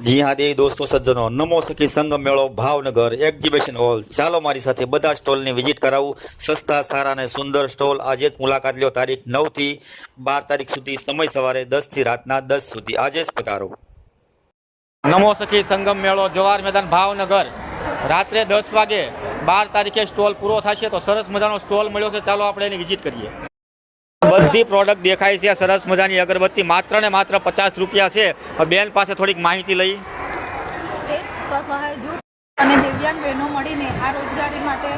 જી હા દે દોસ્તો, સજ્જનો, નમો સખી સંગમ મેળો, ભાવનગર એક્ઝિબિશન હોલ ચાલો મારી સાથે બધા સ્ટોલની વિઝિટ કરાવું. સસ્તા, સારા અને સુંદર સ્ટોલ. આજે જ મુલાકાત લ્યો. તારીખ નવથી બાર તારીખ સુધી સમય સવારે દસથી રાતના દસ સુધી. આજે જ પધારો. નમો સખી સંગમ મેળો જવાહર મેદાન, ભાવનગર. રાત્રે દસ વાગે બાર તારીખે સ્ટોલ પૂરો થશે તો સરસ મજાનો સ્ટોલ મળ્યો છે. ચાલો આપણે એની વિઝિટ કરીએ. બધી પ્રોડક્ટ દેખાય છે. સરસ મજાની અગરબત્તી માત્ર ને માત્ર પચાસ રૂપિયા છે. બેન પાસે થોડીક માહિતી લઈ. અને દિવ્યાંગ બહેનો મળીને આ રોજગારી માટે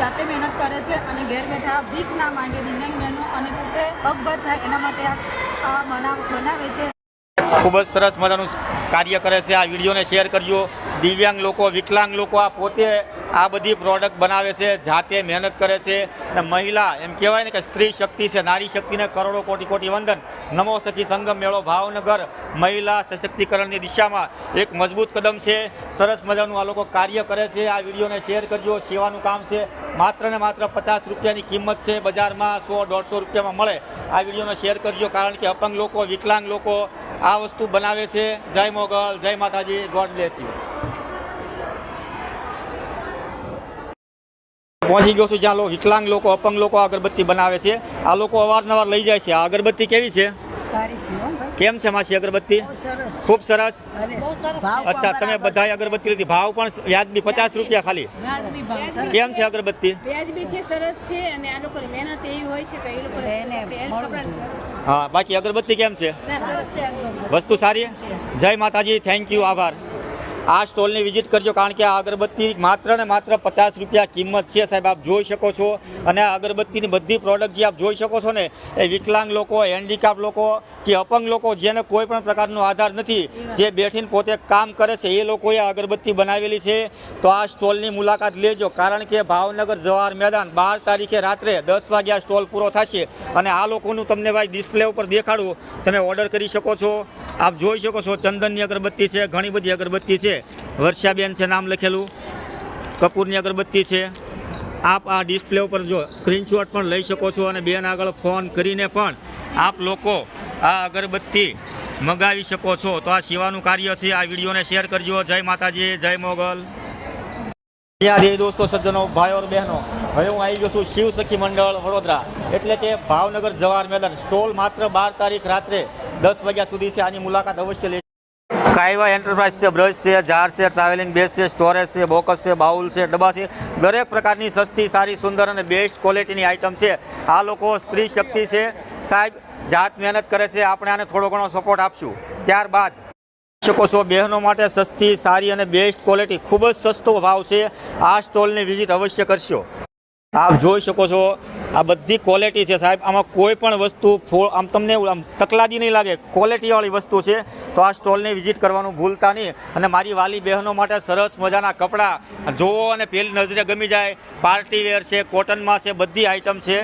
જાતે મહેનત કરે છે અને ઘેર બેઠા ભીખ ના માંગે દિવ્યાંગ બહેનો અને પોતે પગભર થાય એના માટે આ બનાવ બનાવે છે. ખૂબ જ સરસ મજાનું કાર્ય કરે છે. આ વિડીયોને શેર કરજો. દિવ્યાંગ લોકો, વિકલાંગ લોકો આ પોતે આ બધી પ્રોડક્ટ બનાવે છે, જાતે મહેનત કરે છે. અને મહિલા, એમ કહેવાય ને કે સ્ત્રી શક્તિ છે, નારી શક્તિને કરોડો કોટી કોટી વંદન. નમો સખી સંગમ મેળો ભાવનગર. મહિલા સશક્તિકરણની દિશામાં એક મજબૂત કદમ છે. સરસ મજાનું આ લોકો કાર્ય કરે છે. આ વિડીયોને શેર કરજો. સેવાનું કામ છે. માત્ર ને માત્ર પચાસ રૂપિયાની કિંમત છે. બજારમાં સો દોઢસો રૂપિયામાં મળે. આ વિડીયોને શેર કરજો. કારણ કે અપંગ લોકો, વિકલાંગ લોકો આ વસ્તુ બનાવે છે. જય મોગલ, જય માતાજી, ગોડ બ્લેસ યુ. પહોંચી ગયો છું જ્યાં વિકલાંગ લોકો, અપંગ લોકો અગરબત્તી બનાવે છે. આ લોકો અવારનવાર લઈ જાય છે. આ અગરબત્તી કેવી છે? સારી કેમ છે માસી અગરબત્તી? બહુ સરસ છે. ખૂબ સરસ. અચ્છા તમે બધાય અગરબત્તી લીધી. ભાવ પણ વ્યાજબી પચાસ રૂપિયા ખાલી. કેમ છે અગરબત્તી? વ્યાજબી છે સરસ છે અને આ લોકોની મહેનત એવી હોય છે તો એ લોકો એને મળવું જરૂર છે. હા બાકી અગરબત્તી કેમ છે? વસ્તુ સારી? જય માતાજી થેન્ક યુ આભાર. આ સ્ટોલની વિઝિટ કરજો કારણ કે આ અગરબત્તી માત્ર ને માત્ર પચાસ રૂપિયા કિંમત છે સાહેબ, આપ જોઈ શકો છો. અને આ અગરબત્તીની બધી પ્રોડક્ટ જે આપ જોઈ શકો છો ને, એ વિકલાંગ લોકો હેન્ડીકાપ લોકો કે અપંગ લોકો, જેને કોઈ પણ પ્રકારનો આધાર નથી, જે બેઠીને પોતે કામ કરે છે, એ લોકોએ અગરબત્તી બનાવેલી છે. તો આ સ્ટોલની મુલાકાત લેજો, કારણ કે ભાવનગર જવાહર મેદાન બાર તારીખે રાત્રે દસ વાગ્યા સ્ટોલ પૂરો થશે. અને આ લોકોનું તમને ભાઈ ડિસ્પ્લે ઉપર દેખાડું, તમે ઓર્ડર કરી શકો છો. આપ જોઈ શકો છો, ચંદનની અગરબત્તી છે, ઘણી બધી અગરબત્તી છે. વર્ષાબેન છે, નામ લખેલું. કપૂરની અગરબત્તી છે. આપ આ ડિસ્પ્લે ઉપર જો સ્ક્રીનશોટ પણ લઈ શકો છો અને બેન આગળ ફોન કરીને પણ આપ લોકો આ અગરબત્તી મગાવી શકો છો. તો આ સેવાનું કાર્ય છે. આ વિડીયોને શેર કરજો. જય માતાજી, જય મોગલ. ત્યાં રે દોસ્તો, સજ્જનો, ભાઈઓ બહેનો. હવે હું આવી ગયો છું શિવ સખી મંડળ, વડોદરા. એટલે કે ભાવનગર જવાહર મેદાન સ્ટોલ માત્ર બાર તારીખ રાત્રે દસ વાગ્યા સુધી છે. આની મુલાકાત અવશ્ય લેજો. કાયવા એન્ટરપ્રાઇઝ છે, બ્રશ છે જાર છે, ટ્રાવેલિંગ બેસ છે, સ્ટોરેજ છે, બોકસ છે, બાઉલ છે, ડબ્બા છે. દરેક પ્રકારની સસ્તી, સારી, સુંદર અને બેસ્ટ ક્વોલિટીની આઇટમ છે. આ લોકો સ્ત્રી શક્તિ છે. સાહેબ, જાત મહેનત કરે છે. આપણે આને થોડો ઘણો સપોર્ટ આપશું. ત્યારબાદ શકો છો, બહેનો માટે સસ્તી, સારી અને બેસ્ટ ક્વોલિટી ખૂબ જ સસ્તો ભાવ છે. આ સ્ટોલની વિઝિટ અવશ્ય કરશો. આપ જોઈ શકો છો આ બધી ક્વોલિટી છે સાહેબ. આમાં કોઈ પણ વસ્તુ ફો- આમ તમને આમ તકલાદી નહીં લાગે. ક્વોલિટીવાળી વસ્તુ છે. તો આ સ્ટોલની વિઝિટ કરવાનું ભૂલતા નહીં. અને મારી વાલી બહેનો માટે સરસ મજાના કપડાં. જોવો અને પહેલી નજરે ગમી જાય. પાર્ટી વેર છે કોટનમાં છે, બધી આઇટમ છે.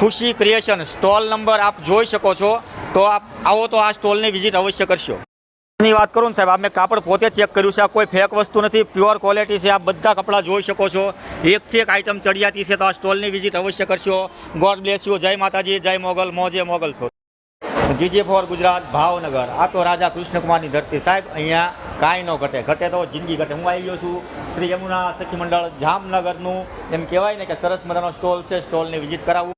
ખુશી ક્રિએશન સ્ટોલ નંબર આપ જોઈ શકો છો. તો આપ આવો તો આ સ્ટોલની વિઝિટ અવશ્ય કરશો. ની વાત કરું ને સાહેબ આ મેં કાપડ પોતે ચેક કર્યું છે, આ કોઈ ફેક વસ્તુ નથી પ્યોર ક્વોલિટી છે આ બધા કપડાં જોઈ શકો છો. એકથી એક આઇટમ ચડિયાતી છે, તો આ સ્ટોલની વિઝિટ અવશ્ય કરશો. ગોડ બ્લેસ જય માતાજી, જય મોગલ, મોજે મોગલ છો. GJ four Gujarat, Bhavnagar. આ તો રાજા કૃષ્ણકુમારની ધરતી. સાહેબ, અહીંયા કાંઈ ન ઘટે. ઘટે તો જિંદગી ઘટે. હું આવી ગયો છું શ્રી યમુના સખી મંડળ જામનગરનું. એમ કહેવાય ને કે સરસ મજાનો સ્ટોલ છે સ્ટોલની વિઝિટ કરાવું.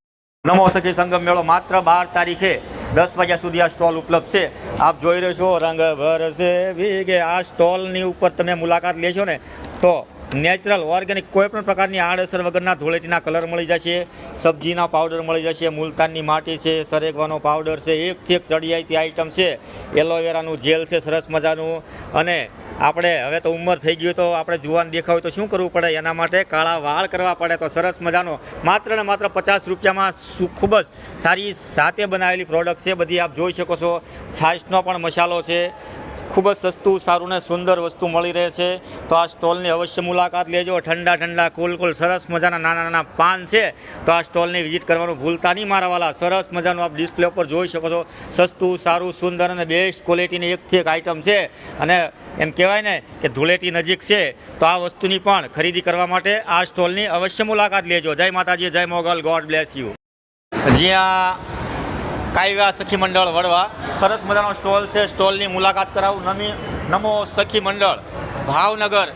નમો સખી સંગમ મેળો માત્ર બાર તારીખે દસ વાગ્યા સુધી આ સ્ટોલ ઉપલબ્ધ છે. આપ જોઈ રહ્યો છો રંગ ભરશે ભીગે આ સ્ટોલની ઉપર તમે મુલાકાત લેશો ને, તો નેચરલ, ઓર્ગેનિક કોઈપણ પ્રકારની આડઅસર વગરના ધૂળેટીના કલર મળી જશે, સબ્જીના પાવડર મળી જશે, મુલતાનની માટી છે સરેગવાનો પાવડર છે એકથી એક ચડિયાતી આઇટમ છે, એલોવેરાનું જેલ છે, સરસ મજાનું. અને આપણે હવે તો ઉંમર થઈ ગયું તો આપણે જુવાન દેખાવ તો શું કરવું પડે? એના માટે કાળા વાળ કરવા પડે તો સરસ મજાનો માત્ર ને માત્ર પચાસ રૂપિયામાં ખૂબ જ સારી સાથે બનાવેલી પ્રોડક્ટ છે. બધી આપ જોઈ શકો છો. છાશનો પણ મસાલો છે. ખૂબ જ સસ્તું, સારું ને સુંદર વસ્તુ મળી રહે છે. તો આ સ્ટોલની અવશ્ય મુલાકાત લેજો. ઠંડા ઠંડા, કુલ કુલ સરસ મજાના નાના નાના પાન છે. તો આ સ્ટોલની વિઝિટ કરવાનું ભૂલતા નહીં મારા વાલા. સરસ મજાનું આપ ડિસ્પ્લે ઉપર જોઈ શકો છો. સસ્તું, સારું, સુંદર અને બેસ્ટ ક્વોલિટીની એકથી એક આઇટમ છે. અને એમ કહેવાય ને કે ધૂળેટી નજીક છે. તો આ વસ્તુની પણ ખરીદી કરવા માટે આ સ્ટોલની અવશ્ય મુલાકાત લેજો. જય માતાજી, જય મોગલ. ગોડ બ્લેસ યુ જ્યાં કાયવા સખી મંડળ વડવા સરસ મજાનો સ્ટોલ છે. સ્ટોલની મુલાકાત કરાવું. નમી નમો સખી મંડળ. ભાવનગર.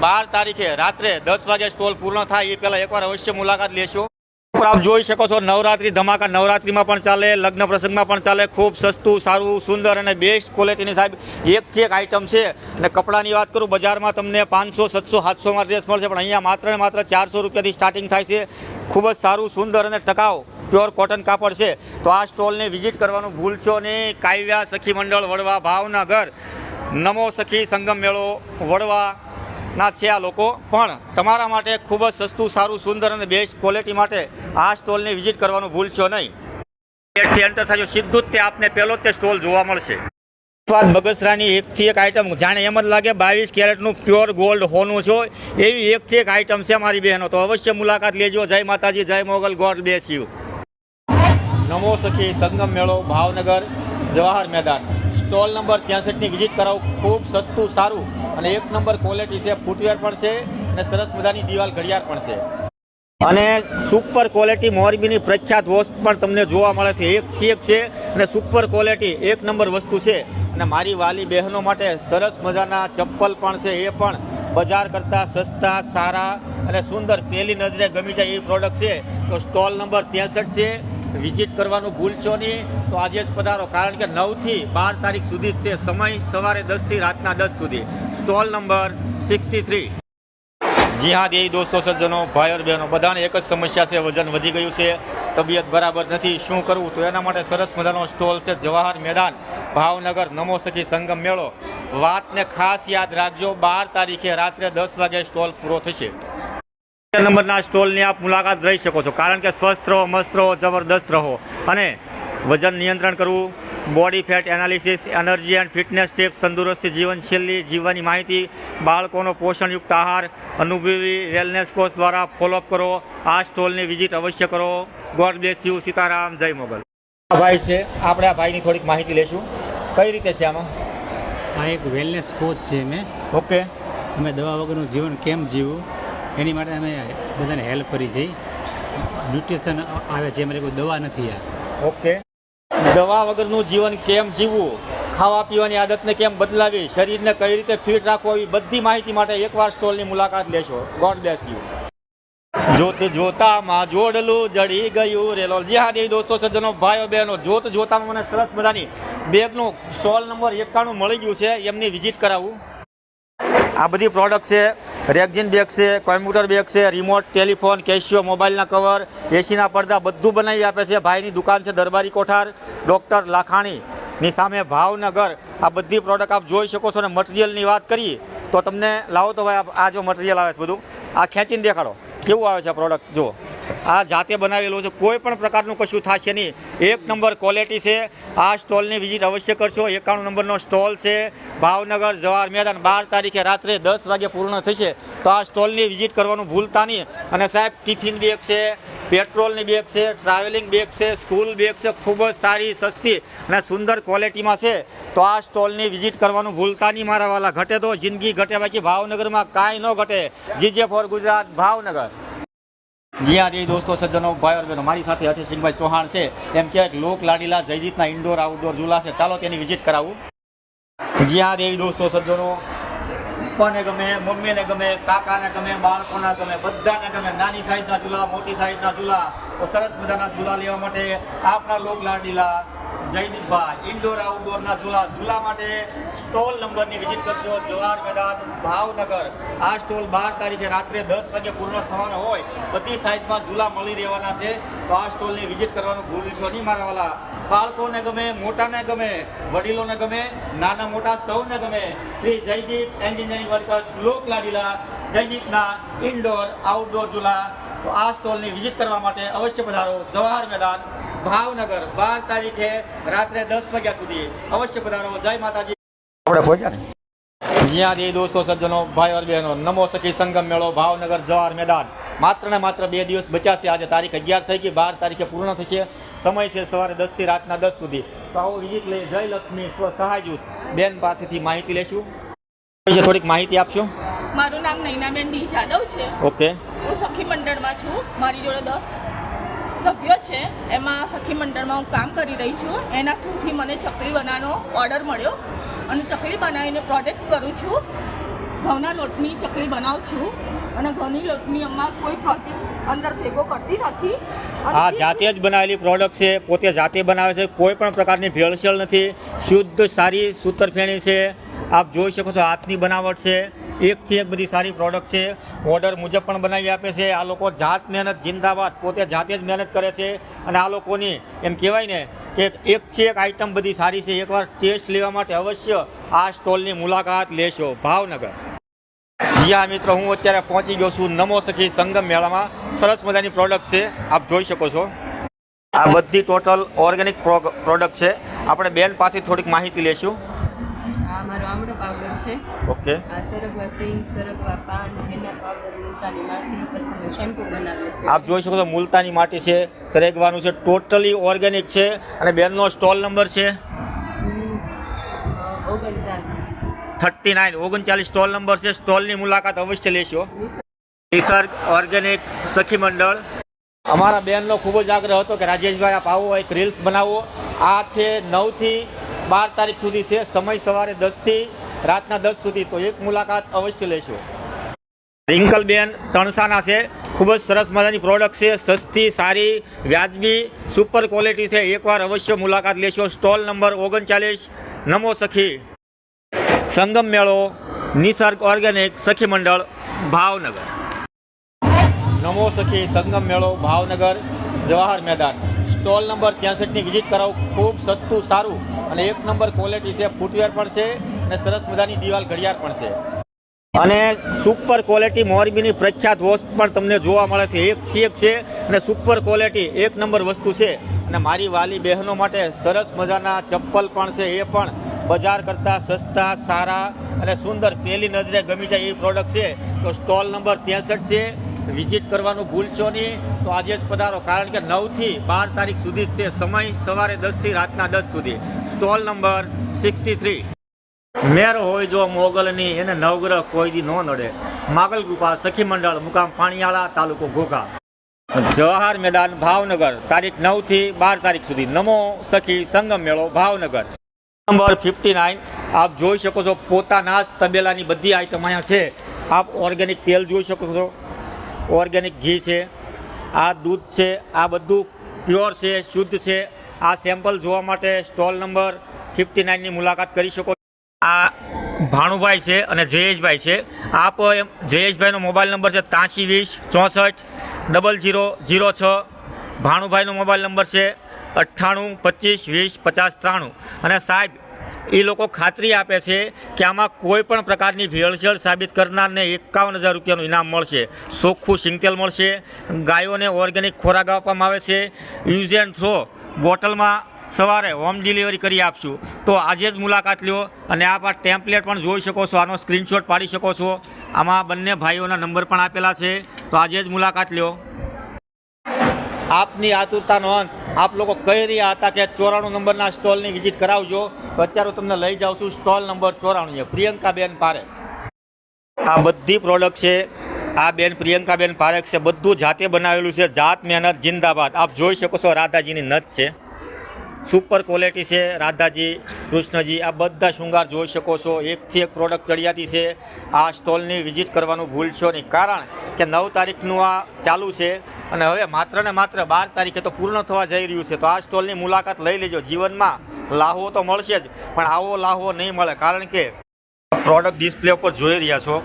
બાર તારીખે રાત્રે દસ વાગે સ્ટોલ પૂર્ણ થાય. એ પહેલાં એકવાર અવશ્ય મુલાકાત લેશો. આપ જોઈ શકો છો નવરાત્રી ધમાકા. નવરાત્રીમાં પણ ચાલે, લગ્ન પ્રસંગમાં પણ ચાલે. ખૂબ સસ્તું, સારું, સુંદર અને બેસ્ટ ક્વોલિટીની સાહેબ એકથી એક આઇટમ છે. અને કપડાની વાત કરું, બજારમાં તમને પાંચસો, સાતસો, સાતસોમાં ડ્રેસ મળશે. પણ અહીંયા માત્ર ને માત્ર ચારસો રૂપિયાથી સ્ટાર્ટિંગ થાય છે. ખૂબ જ સારું, સુંદર અને ટકાઉ પ્યોર કોટન કાપડ છે. તો આ સ્ટોલને વિઝિટ કરવાનું ભૂલશો નહીં. કાવ્યા સખી મંડળ, વડવા ભાવનગર. નમો સખી સંગમ મેળો વડવા ના છે આ લોકો. પણ તમારા માટે ખૂબ જ સસ્તું, સારું, સુંદર અને બેસ્ટ ક્વોલિટી માટે આ સ્ટોલને વિઝિટ કરવાનું ભૂલશો નહીં. ગેટથી એન્ટર થજો. સીધું જ તે આપને પહેલો તે સ્ટોલ જોવા મળશે. સ્વાદ બગસરાની એકથી એક આઇટમ જાણે એમ જ લાગે બાવીસ કેરેટનું પ્યોર ગોલ્ડ હોનું છો એવી એકથી એક આઇટમ છે મારી બહેનો. તો અવશ્ય મુલાકાત લેજો. જય માતાજી, જય Mogal. God bless you Namo Sakhi Sangam મેળો ભાવનગર જવાહર મેદાન. સ્ટોલ નંબર ત્યાંસઠની વિઝિટ કરાવો, ખૂબ સસ્તું, સારું અને એક નંબર ક્વોલિટી છે, ફૂટવેર પણ છે અને સરસ મજાની દિવાલ ઘડિયાળ પણ છે. અને સુપર ક્વોલિટી મોરબીની પ્રખ્યાત વસ્તુ પણ તમને જોવા મળે છે, એકથી એક છે અને સુપર ક્વોલિટી એક નંબર વસ્તુ છે. અને મારી વાલી બહેનો માટે સરસ મજાના ચપ્પલ પણ છે, એ પણ બજાર કરતાં સસ્તા, સારા અને સુંદર, પહેલી નજરે ગમી જાય એવી પ્રોડક્ટ છે. તો સ્ટોલ નંબર ત્રેસઠ છે વિઝિટ કરવાનું ભૂલશો નહીં, તો આજે જ પધારો. કારણ કે નવથી બાર તારીખ સુધી છે. સમય સવારે દસથી રાતના દસ સુધી. Stall number sixty three. જી હા, દેવી દોસ્તો, સજ્જનો, ભાઈઓ, બહેનો, બધાને એક જ સમસ્યા છે. વજન વધી ગયું છે. તબિયત બરાબર નથી. શું કરવું? તો એના માટે સરસ મજાનો સ્ટોલ છે. જવાહર મેદાન, ભાવનગર, નમો સખી સંગમ મેળો. વાતને ખાસ યાદ રાખજો. બાર તારીખે રાત્રે દસ વાગે સ્ટોલ પૂરો થશે. નંબરના સ્ટોલની આપ મુલાકાત લઈ શકો છો. કારણ કે સ્વસ્થ રહો મસ્ત રહો જબરદસ્ત રહો. અને વજન નિયંત્રણ કરવું body fat analysis energy and fitness tips તંદુરસ્તી જીવનશૈલી જીવવાની માહિતી બાળકોનો પોષણયુક્ત આહાર અનુભવી વેલનેસ કોચ દ્વારા ફોલોઅપ કરો આ સ્ટોલની વિઝિટ અવશ્ય કરો. ગોડ બ્લેસ યુ સીતારામ જય મોગલ. આ ભાઈ છે આપણે આ ભાઈની થોડીક માહિતી લેશું કઈ રીતે છે આમાં? આ એક વેલનેસ કોચ છે મેં. ઓકે અમે દવા વગરનું જીવન કેમ જીવવું એની માટે અમે બધાને હેલ્પ કરી છે. ન્યુટ્રિશન આવે છે અમારી કોઈ દવા નથી આ. ઓકે. દવા વગરનું જીવન કેમ જીવવું? ખાવા પીવાની આદતને કેમ બદલાવી? શરીરને કઈ રીતે ફિટ રાખવું? એવી બધી માહિતી માટે એકવાર સ્ટોલની મુલાકાત લેશો. ગોડ બ્લેસ યુ જોત જોતામાં જોડલું જડી ગયું રેલો. જી હા દેવી દોસ્તો સજ્જનો ભાઈઓ બહેનો જોત જોતામાં મને સરસ મજાની બેગનું સ્ટોલ નંબર એકાણું મળી ગયું છે. એમની વિઝિટ કરાવું. આ બધી પ્રોડક્ટ છે રેગઝિન બેગ છે, કોમ્પ્યુટર બેગ છે, રિમોટ, ટેલિફોન, કેશિયો, મોબાઈલના કવર, એસીના પડદા બધું બનાવી આપે છે. ભાઈની દુકાન છે દરબારી કોઠાર. ડૉક્ટર લાખાણીની સામે ભાવનગર. આ બધી પ્રોડક્ટ આપ જોઈ શકો છો અને મટીરિયલની વાત કરીએ તો તમને લાવો તો ભાઈ આ- જો મટીરિયલ આવે છે બધું. આ ખેંચીને દેખાડો. કેવું આવે છે આ પ્રોડક્ટ જો આ જાતે બનાવેલું છે. કોઈ પણ પ્રકારનું કશું થશે નહીં. એક નંબર ક્વોલિટી છે. આ સ્ટોલની વિઝિટ અવશ્ય કરશો. એકાણું નંબરનો સ્ટોલ છે. ભાવનગર જવાહર મેદાન બાર તારીખે રાત્રે દસ વાગે પૂર્ણ થશે. તો આ સ્ટોલની વિઝિટ કરવાનું ભૂલતા નહીં. અને સાહેબ, ટિફિન બેગ છે પેટ્રોલની બેગ છે ટ્રાવેલિંગ બેગ છે સ્કૂલ બેગ છે. ખૂબ જ સારી, સસ્તી અને સુંદર ક્વોલિટીમાં છે. તો આ સ્ટોલની વિઝિટ કરવાનું ભૂલતા નહીં મારા વાલા. ઘટે તો જિંદગી ઘટે બાકી ભાવનગરમાં કાંઈ ન ઘટે. GJ four Gujarat, Bhavnagar. જી હા જી દોસ્તો, સજ્જનો ભાઈ બહેનો, મારી સાથે હઠીસિંહભાઈ ચૌહાણ છે. એમ કે લોક લાડીલા, જયજીતના ઇન્ડોર આઉટડોર ઝૂલા છે. ચાલો તેની વિઝિટ કરાવું. જી હા, દેવી દોસ્તો, સજ્જનો. પપ્પાને ગમે, મમ્મીને ગમે, કાકાને ગમે, બાળકોના ગમે, બધાને ગમે. નાની સાઈઝના ઝૂલા, મોટી સાઈઝના ઝૂલા. સરસ મજાના ઝૂલા લેવા માટે આપણા લોક લાડીલા જયદીપભાઈ ઇન્ડોર આઉટડોરના ઝૂલા ઝૂલા માટે સ્ટોલ નંબરની વિઝિટ કરશો જવાહર મેદાન, ભાવનગર. આ સ્ટોલ બાર તારીખે રાત્રે દસ વાગે પૂર્ણ થવાનો હોય, બધી સાઇઝમાં ઝૂલા મળી રહેવાના છે. તો આ સ્ટોલની વિઝિટ કરવાનું ભૂલશો નહીં મારા વાલા. બાળકોને ગમે, મોટાને ગમે, વડીલોને ગમે, નાના મોટા સૌને ગમે, શ્રી જયદીપ એન્જિનિયરિંગ વર્કર્સ લોક લાડીલા, જયદીપના ઇન્ડોર આઉટડોર ઝૂલા. તો આ સ્ટોલની વિઝિટ કરવા માટે અવશ્ય પધારો જવાહર મેદાન. ભાવનગર બાર તારીખે રાત્રે દસ વાગ્યા સુધી અવશ્ય પધારો. જય માતાજી. આપણે પહોંચ્યા ને? જ્યાં એ દોસ્તો સજ્જનો ભાઈઓ બહેનો નમો સખી સંગમ મેળો ભાવનગર જવાહર મેદાન. માત્ર ને માત્ર બે દિવસ બચ્યા છે આજે તારીખ અગિયાર થઈ ગઈ બાર તારીખે પૂર્ણ થશે. સમય છે સવારે દસથી રાતના દસ સુધી. તો આવો વિઝિટ લઈ જય લક્ષ્મી સ્વ સહાય જૂથ. બેન પાસેથી માહિતી લેશું? થોડીક માહિતી આપશો? મારું નામ નૈનાબેન ડી જાદવ છે. ઓકે. હું સખી મંડળમાં છું. મારી જોડે દસ સભ્ય છે. એમાં સખી મંડળમાં હું કામ કરી રહી છું. એના થ્રુથી મને ચકલી બનાવવાનો ઓર્ડર મળ્યો અને ચકલી બનાવીને પ્રોડક્ટ કરું છું. ઘઉંના લોટની ચકલી બનાવું છું અને ઘઉંની લોટની અમાર કોઈ પ્રોજેક્ટ અંદર ભેગો કરતી નથી. આ જાતે જ બનાવેલી પ્રોડક્ટ છે પોતે જાતે બનાવે છે કોઈ પણ પ્રકારની ભેળસેળ નથી. શુદ્ધ સારી સૂતરફેણી છે. આપ જોઈ શકો છો, હાથની બનાવટ છે. એકથી એક બધી સારી પ્રોડક્ટ છે. ઓર્ડર મુજબ પણ બનાવી આપે છે. આ લોકો જાત મહેનત, જિંદાબાદ, પોતે જાતે જ મહેનત કરે છે. અને આ લોકોની એમ કહેવાય ને કે એકથી એક આઈટમ બધી સારી છે. એકવાર ટેસ્ટ લેવા માટે અવશ્ય આ સ્ટોલની મુલાકાત લેશો. ભાવનગર. જી હા મિત્રો, હું અત્યારે પહોંચી ગયો છું નમો સખી સંગમ મેળામાં. સરસ મજાની પ્રોડક્ટ છે. આપ જોઈ શકો છો. આ બધી ટોટલ ઓર્ગેનિક પ્રોડક્ટ છે. આપણે બેન પાસે થોડીક માહિતી લેશું. છે. ઓકે. આ સરગવા સિંગ સરગવા પાન હેના પાવડર મુલતાની માટી પછી અમે શેમ્પુ બનાવીએ છીએ. આપ જોઈ શકો છો મુલતાની માટી છે સરેગવાનું છે ટોટલી ઓર્ગેનિક છે અને બેનનો સ્ટોલ નંબર છે? થર્ટી નાઇન ઓગણચાલીસ સ્ટોલ નંબર છે સ્ટોલની મુલાકાત અવશ્ય લેશો. નિસર્ગ ઓર્ગેનિક સખી મંડળ. અમારા બેનનો ખૂબ જ આગ્રહ હતો કે રાજેશભાઈ આપ આવો એક રીલ્સ બનાવો. આ છે નવથી બાર તારીખ સુધી છે સમય સવારે દસથી રાતના દસ સુધી તો એક મુલાકાત અવશ્ય લેશો. રિંકલબેન તણસાના છે. ખૂબ જ સરસ મજાની પ્રોડક્ટ છે. સસ્તી સારી વ્યાજબી સુપર ક્વોલિટી છે. એકવાર અવશ્ય મુલાકાત લેશો. સ્ટોલ નંબર ઓગણચાલીસ. નમો સખી. સંગમ મેળો નિસર્ગ ઓર્ગેનિક સખી મંડળ ભાવનગર. નમો સખી સંગમ મેળો ભાવનગર જવાહર મેદાન. સ્ટોલ નંબર ત્રેસઠની વિઝિટ કરાવો. ખૂબ સસ્તું સારું અને એક નંબર ક્વોલિટી છે. ફૂટવેર પણ છે. અને સરસ મજાની દિવાલ ઘડિયાળ પણ છે. અને સુપર ક્વોલિટી મોરબીની પ્રખ્યાત વસ્તુ પણ તમને જોવા મળે છે. એકથી એક છે અને સુપર ક્વોલિટી એક નંબર વસ્તુ છે. અને મારી વાલી બહેનો માટે સરસ મજાના ચપ્પલ પણ છે. એ પણ બજાર કરતાં સસ્તા, સારા અને સુંદર પહેલી નજરે ગમી જાય એ પ્રોડક્ટ છે. તો સ્ટોલ નંબર ત્રેસઠ છે. વિઝિટ કરવાનું ભૂલશો નહીં. તો આજે જ પધારો. કારણ કે નવથી બાર તારીખ સુધી છે. સમય સવારે દસથી રાતના દસ સુધી. સ્ટોલ નંબર સિક્સટી થ્રી મેર હોય જો મોગલની, એને નવગ્રહ કોઈ દી ન નડે. માગલ કૃપા, સખી મંડળ, મુકામ પાણીયાળા, તાલુકો ઘોઘા. જવાહર મેદાન, ભાવનગર. તારીખ નવથી બાર તારીખ સુધી. નમો સખી સંગમ મેળો, ભાવનગર. Number fifty nine. આપ જોઈ શકો છો પોતાના જ તબેલાની બધી આઈટમ અહીંયા છે. આપ ઓર્ગેનિક તેલ જોઈ શકો છો. ઓર્ગેનિક ઘી છે. આ દૂધ છે. આ બધું પ્યોર છે, શુદ્ધ છે. આ સેમ્પલ જોવા માટે સ્ટોલ નંબર ફિફ્ટી નાઇનની મુલાકાત કરી શકો આ ભાણુભાઈ છે અને જયેશભાઈ છે. આપ જયેશભાઈનો મોબાઈલ નંબર છે ત્યાંસી વીસ, ચોસઠ, ડબલ જીરો જીરો છ. ભાણુભાઈનો મોબાઈલ નંબર છે અઠ્ઠાણું, પચીસ, વીસ, પચાસ, ત્રાણું. અને સાહેબ એ લોકો ખાતરી આપે છે કે આમાં કોઈ પણ પ્રકારની ભેળસેળ સાબિત કરનારને એકાવન હજાર રૂપિયાનું ઇનામ મળશે. ચોખ્ખું સિંગતેલ મળશે. ગાયોને ઓર્ગેનિક ખોરાક આપવામાં આવે છે. યુઝ એન્ડ થ્રો બોટલમાં સવારે હોમ ડિલિવરી કરી આપશું. તો આજે જ મુલાકાત લ્યો અને આપ આ ટેમ્પલેટ પણ જોઈ શકો છો, આનો સ્ક્રીનશોટ પાડી શકો છો. આમાં બંને ભાઈઓના નંબર પણ આપેલા છે. તો આજે જ મુલાકાત લ્યો. આપની આતુરતાનો અંત. આપ લોકો કહી રહ્યા હતા કે ચોરાણું નંબરના સ્ટોલની વિઝિટ કરાવજો. અત્યારે હું તમને લઈ જાઉં છું સ્ટોલ નંબર ચોરાણું. પ્રિયંકાબેન પારેખ. આ બધી પ્રોડક્ટ છે. આ બેન પ્રિયંકાબેન પારેખ છે. બધું જાતે બનાવેલું છે. જાત મહેનત, જિંદાબાદ. આપ જોઈ શકો છો રાધાજીની નથ છે. સુપર ક્વોલિટી છે, રાધાજી, કૃષ્ણજી, આ બધા શૃંગાર જોઈ શકો છો. એકથી એક પ્રોડક્ટ ચડિયાતી છે. આ સ્ટોલની વિઝિટ કરવાનું ભૂલશો નહીં. કારણ કે નવ તારીખનું આ ચાલુ છે અને હવે માત્ર ને માત્ર બાર તારીખે તો પૂર્ણ થવા જઈ રહ્યું છે. તો આ સ્ટોલની મુલાકાત લઈ લેજો. જીવનમાં લાહવો તો મળશે જ, પણ આવો લાહવો નહીં મળે. કારણ કે પ્રોડક્ટ ડિસ્પ્લે ઉપર જોઈ રહ્યા છો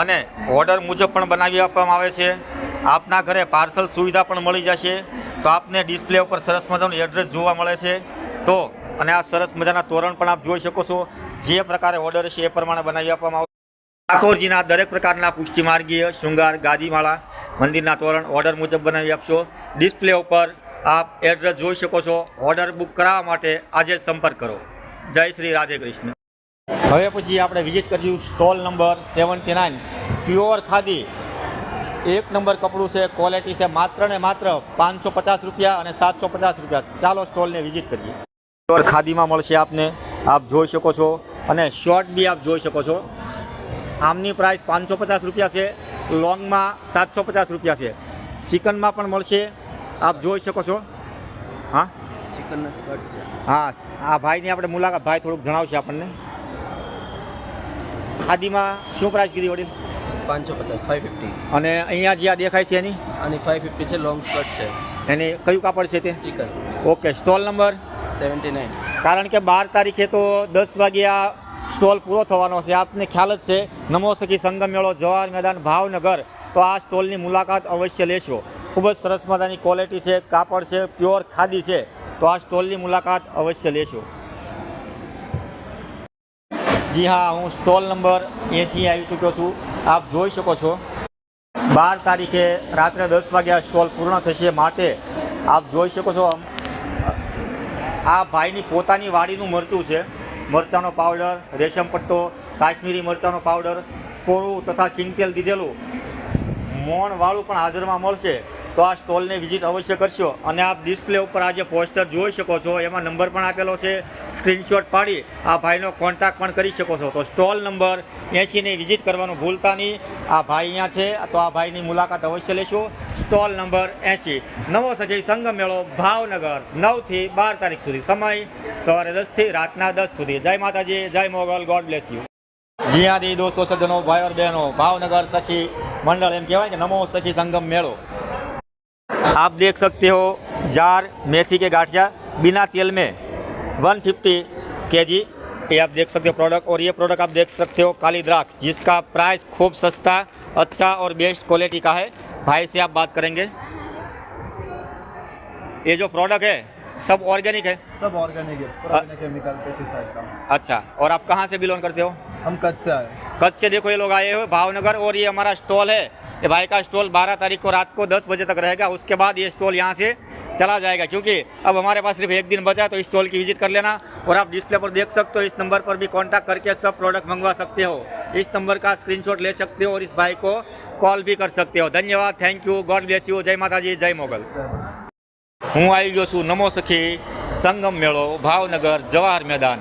અને ઓર્ડર મુજબ પણ બનાવી આપવામાં આવે છે. આપના ઘરે પાર્સલ સુવિધા પણ મળી જશે. તો આપને ડિસ્પ્લે ઉપર સરસ મજાનું એડ્રેસ જોવા મળે છે. તો, અને આ સરસ મજાના તોરણ પણ આપ જોઈ શકો છો. જે પ્રકારે ઓર્ડર છે એ પ્રમાણે બનાવી આપવામાં આવશે. ઠાકોરજીના દરેક પ્રકારના પુષ્ટિમાર્ગીય શૃંગાર, ગાદીમાળા, મંદિરના તોરણ ઓર્ડર મુજબ બનાવી આપશો. ડિસ્પ્લે ઉપર આપ એડ્રેસ જોઈ શકો છો. ઓર્ડર બુક કરાવવા માટે આજે સંપર્ક કરો. જય શ્રી રાધે કૃષ્ણ. હવે પછી આપણે વિઝિટ કરીશું stall number seventy nine pure khadi. એક નંબર કપડું છે ક્વોલિટી છે માત્ર ને માત્ર પાંચસો પચાસ રૂપિયા અને સાતસો પચાસ રૂપિયા. ચાલો સ્ટોલને વિઝિટ કરીએ. પ્યોર ખાદીમાં મળશે આપને. આપ જોઈ શકો છો અને શોર્ટ બી આપ જોઈ શકો છો. આમની પ્રાઇસ પાંચસો પચાસ રૂપિયા છે લોંગમાં સાતસો પચાસ રૂપિયા છે. ચિકનમાં પણ મળશે. આપ જોઈ શકો છો. હા? ચિકનના સ્કર્ટ છે. હા આ ભાઈની આપણે મુલાકાત ભાઈ થોડુંક જણાવશે આપણને. ખાદીમાં શું પ્રાઇસ કીધી વડીલ? પાંચસો પચાસ ફિફ્ટી અને અહીંયા જે આ દેખાય છે એની? આની ફાઇવ ફિફ્ટી છે લોંગ સ્કર્ટ છે. એની કયું કાપડ છે તે? Chikan. Okay stall number? Seventy nine કારણ કે બાર તારીખે તો દસ વાગ્યા સ્ટોલ પૂરો થવાનો છે. આપને ખ્યાલ જ છે નમો સખી સંગમ મેળો જવાહર મેદાન ભાવનગર. તો આ સ્ટોલની મુલાકાત અવશ્ય લેશો. ખૂબ જ સરસ મજાની ક્વોલિટી છે કાપડ છે પ્યોર ખાદી છે. તો આ સ્ટોલની મુલાકાત અવશ્ય લેશો. જી હા હું સ્ટોલ નંબર એસી આવી ચૂક્યો છું. આપ જોઈ શકો છો. બાર તારીખે રાત્રે દસ વાગ્યા સ્ટોલ પૂર્ણ થશે માટે આપ જોઈ શકો છો આ ભાઈની પોતાની વાડીનું મરચું છે. મરચાંનો પાવડર, રેશમ પટ્ટો, કાશ્મીરી મરચાંનો પાવડર, કોરું તથા સિંગતેલ દીધેલું. મોણવાળું પણ હાજરમાં મળશે. તો આ સ્ટોલને વિઝિટ અવશ્ય કરશો અને આપ ડિસ્પ્લે ઉપર આ જે પોસ્ટર જોઈ શકો છો, એમાં નંબર પણ આપેલો છે. સ્ક્રીનશોટ પાડી આ ભાઈનો કોન્ટેક્ટ પણ કરી શકો છો. તો સ્ટોલ નંબર એંશીને વિઝિટ કરવાનું ભૂલતા નહીં. આ ભાઈ અહીંયા છે, તો આ ભાઈની મુલાકાત અવશ્ય લેશો. સ્ટોલ નંબર એંશી. નવો સજય સંગમ મેળો ભાવનગર. નવથી બાર તારીખ સુધી. સમય સવારે દસથી રાતના દસ સુધી. જય માતાજી, જય મોગલ. ગોડ બ્લેસ યુ જીયાદી દોસ્તો, સજ્જનો, ભાઈઓ બહેનો. ભાવનગર સખી મંડળ એમ કહેવાય કે નમો સખી સંગમ મેળો आप देख सकते हो जार मेथी के गाठिया बिना तेल में 150 केजी। ये आप देख सकते हो प्रोडक्ट और ये प्रोडक्ट आप देख सकते हो काली द्राक्ष जिसका प्राइस खूब सस्ता अच्छा और बेस्ट क्वालिटी का है। भाई से आप बात करेंगे। ये जो प्रोडक्ट है सब ऑर्गेनिक है? सब ऑर्गेनिक है केमिकल पेस्टिसाइड का। अच्छा और आप कहाँ से बिलोंग करते हो? हम कच्छ से आए कच्छ से देखो ये लोग आए हुए भावनगर और ये हमारा स्टॉल है। ये भाई का स्टॉल 12 तारीख को रात को 10 बजे तक रहेगा उसके बाद ये स्टॉल यहाँ से चला जाएगा क्योंकि अब हमारे पास सिर्फ एक दिन बचा है तो इस स्टॉल की विजिट कर लेना और आप डिस्प्ले पर देख सकते हो इस नंबर पर भी कांटेक्ट करके सब प्रोडक्ट मंगवा सकते हो इस नंबर का स्क्रीनशॉट ले सकते हो और इस भाई को कॉल भी कर सकते हो धन्यवाद thank you God bless you जय माता जी जय मोगल હું આવી ગયો છું નમો સખી સંગમ મેળો ભાવનગર જવાહર મેદાન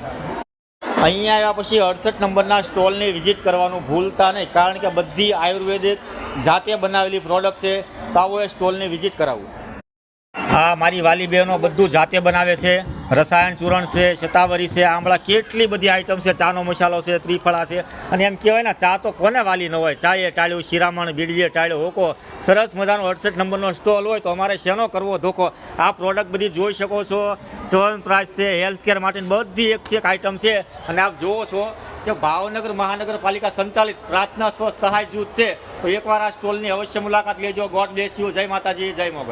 અહીંયા આવ્યા પછી અડસઠ નંબરના સ્ટોલની વિઝિટ કરવાનું ભૂલતા નહીં, કારણ કે બધી આયુર્વેદિક જાતે બનાવેલી પ્રોડક્ટ છે, તો આવો એ સ્ટોલની વિઝિટ કરાવું હા, મારી વાલી બહેનો બધું જાતે બનાવે છે. રસાયણ ચૂરણ છે, શતાવરી છે આમળા કેટલી બધી આઈટમ છે. ચાનો મસાલો છે, ત્રિફળા છે. અને એમ કહેવાય ને, ચા તો કોને વાલી ન હોય? ચાએ ટાળ્યું, શિરામણ, બીડીએ ટાળ્યો, હોકો. સરસ મજાનો અડસઠ નંબરનો સ્ટોલ હોય તો અમારે શેનો કરવો ધોકો? આ પ્રોડક્ટ બધી જોઈ શકો છો. ચવન પ્રાઇસ છે હેલ્થ કેર માટેની બધી એક એક આઈટમ છે. અને આપ જુઓ છો કે ભાવનગર મહાનગરપાલિકા સંચાલિત પ્રાર્થના સ્વ સહાય જૂથ છે. તો એકવાર આ સ્ટોલની અવશ્ય મુલાકાત લેજો. ગોડ બ્લેસ યુ જય માતાજી, જય મોગલ.